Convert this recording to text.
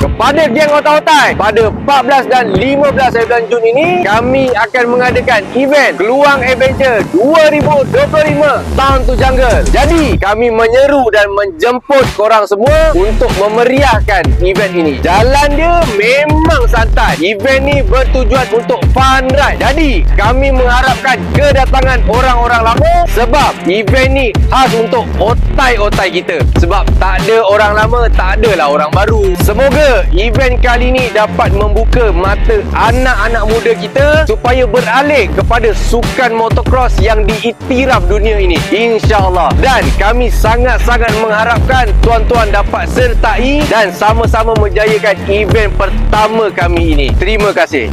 Kepada geng otai-otai pada 14 dan 15 hari bulan Jun ini kami akan mengadakan event Keluang Adventure 2025 Tahun tu Jungle. Jadi kami menyeru dan menjemput korang semua untuk memeriahkan event ini. Jalan dia memang santai. Event ni bertujuan untuk fun ride. Jadi kami mengharapkan kedatangan orang-orang lama sebab event ni khas untuk otai-otai kita. Sebab tak ada orang lama, tak adalah orang baru. Semoga event kali ni dapat membuka mata anak-anak muda kita supaya beralih kepada sukan motocross yang diiktiraf dunia ini. InsyaAllah. Dan kami sangat-sangat mengharapkan tuan-tuan dapat sertai dan sama-sama menjayakan event pertama kami ini. Terima kasih.